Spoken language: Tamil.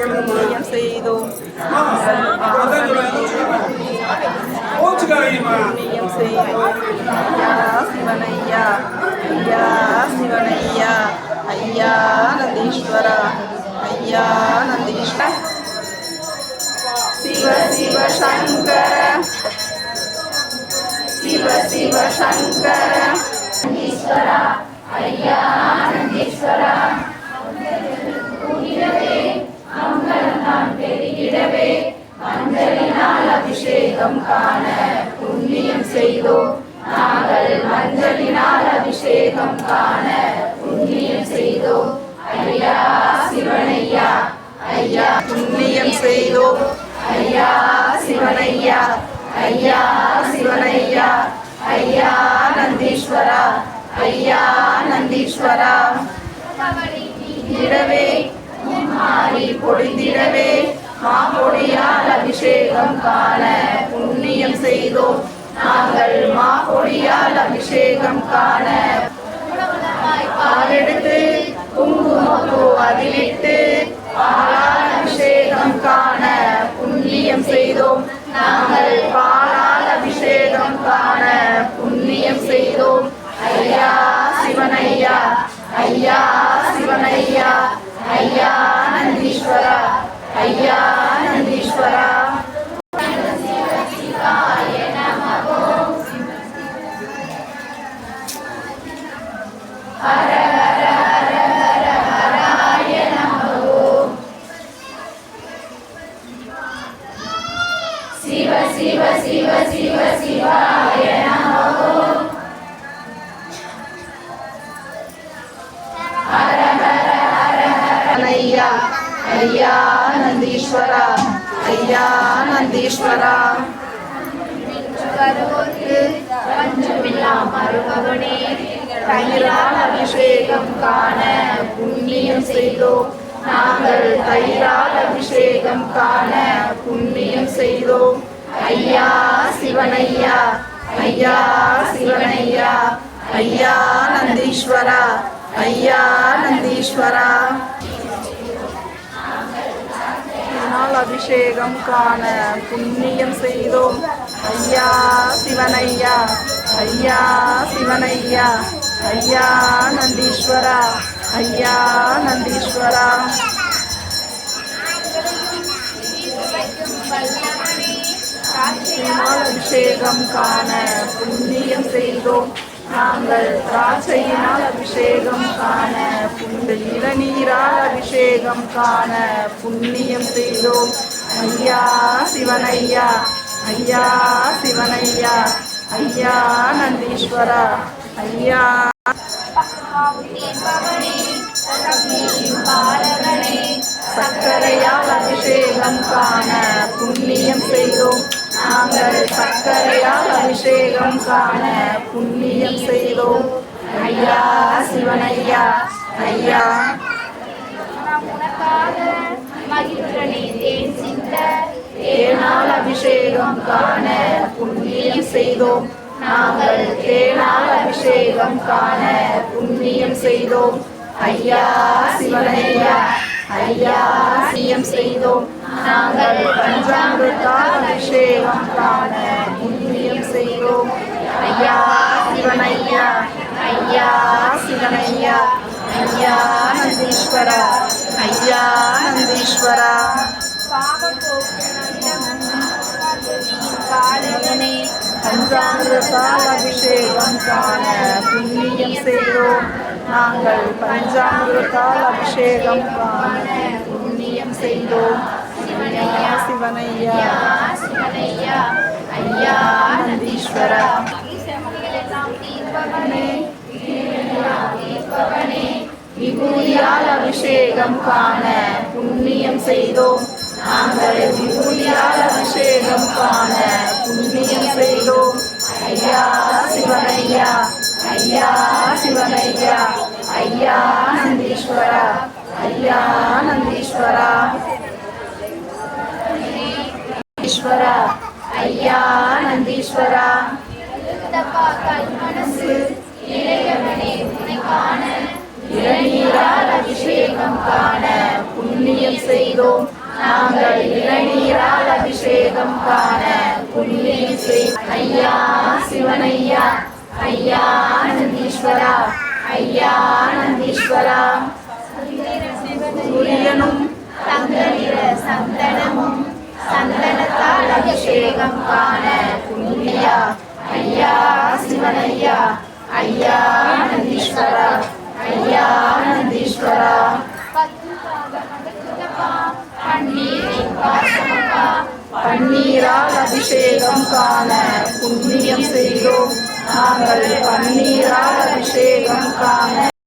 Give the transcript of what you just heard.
புண்ணியம் செய்தோம் புண்ணியம் செய்தோம் ஐயா சிவனையா ஐயா சிவனையா ஐயா நந்தீஸ்வரா ஐயா செய்தோம் நாங்கள் மஞ்சளினால் அபிஷேகம் காண புண்ணியம் செய்தோம் ஐயா சிவனையா ஐயா புண்ணியம் செய்தோம் ஐயா சிவனையா ஐயா சிவனையா ஐயா நந்தீஸ்வரா ஐயா நந்தீஸ்வரா. இடவே மாறி பொழிந்திடவே மாப்பொடியால் அபிஷேகம் காண புண்ணியம் செய்தோம். நாங்கள் மாப்பொடியால் அபிஷேகம் காண. பாலெடுத்து குங்குமப்பூ அதிலிட்டு பாலால் அபிஷேகம் காண புண்ணியம் செய்தோம். நாங்கள் பாலால் அபிஷேகம் காண புண்ணியம் செய்தோம். ஐயா சிவனையா ஐயா சிவனையா ஐயா நந்தீஸ்வரா ஐயா ஐயா நந்தீஸ்வரா ஐயா நந்தீஸ்வரா. தயிரால் அபிஷேகம் காண புண்ணியம் செய்தோம் நாங்கள் தயிரால் அபிஷேகம் காண புண்ணியம் செய்தோம் ஐயா சிவனையா ஐயா சிவனையா ஐயா நந்தீஸ்வரா ஐயா நந்தீஸ்வரா. அபிஷேகம் காண புண்ணியம் செய்தோம். ஐயா சிவனையா ஐயா சிவனையா ஐயா நந்தீஸ்வரா ஐயா நந்தீஸ்வரா. அபிஷேகம் காண புண்ணியம் செய்தோம். நாங்கள் திராட்சையினால் அபிஷேகம் காண புண்ணிய இளநீரால் அபிஷேகம் காண புண்ணியம் செய்தோம். ஐயா சிவனையா. ஐயா சிவனையா. ஐயா நந்தீஸ்வரா. ஐயா. சர்க்கரையால் அபிஷேகம் காண புண்ணியம் செய்தோம். நாங்கள் சர்க்கரையால் அபிஷேகம் காண புண்ணியம் செய்தோம். ஐயா சிவனையா. ஐயா. தேனால் அபிஷேகம் காண புண்ணியம் செய்தோம் நாங்கள் தேனால் அபிஷேகம் காண புண்ணியம் செய்தோம் ஐயா சிவனையா ஐயா சியம் செய்தோம் நாங்கள் பஞ்சாமிரத்தால் அபிஷேகம் காண புண்ணியம் செய்தோம் ஐயா சிவனையா ஐயா சிவனையா ஐயா நந்தீஸ்வரா. ஐயா நந்தீஸ்வரா. பஞ்சாமிரத்தால் அபிஷேகம் காண புண்ணியம் செய்தோம். நாங்கள் பஞ்சாமிரத்தால் அபிஷேகம் காண புண்ணியம் செய்தோம். ஐயா சிவனையா. ஐயா நந்தீஸ்வரா. விபூதியால் அபிஷேகம் காண புண்ணியம் செய்தோம். நாங்கள் விபூதியால் அபிஷேகம் காண புண்ணியம் செய்தோம். ஐயா சிவனையா ஐயா சிவனையா ஐயா நந்தீஸ்வரா ஐயா நந்தீஸ்வரா. ஈஸ்வரா ஐயா நந்தீஸ்வரா. மனசு இளையவனே உன்னை காண இளநீரால் அபிஷேகம் காண புண்ணியம் செய்தோம். நாங்கள் இளநீரால் அபிஷேகம் காண புண்ணியம் செய். ஐயா சிவனையா ஐயா நந்தீஸ்வரா ஐயா நந்தீஸ்வரா சூரியனும் தங்க நிற சந்தனமும் சந்தனத்தால் அபிஷேகம் காண புண்ணியா. ஐயா சிவனையா ஐயா நந்தீஸ்வரா ஐயா பன்னீரால் அபிஷேகம் காண புண்ணியம் செய்தோம். நாங்கள் பன்னீரால் அபிஷேகம் காண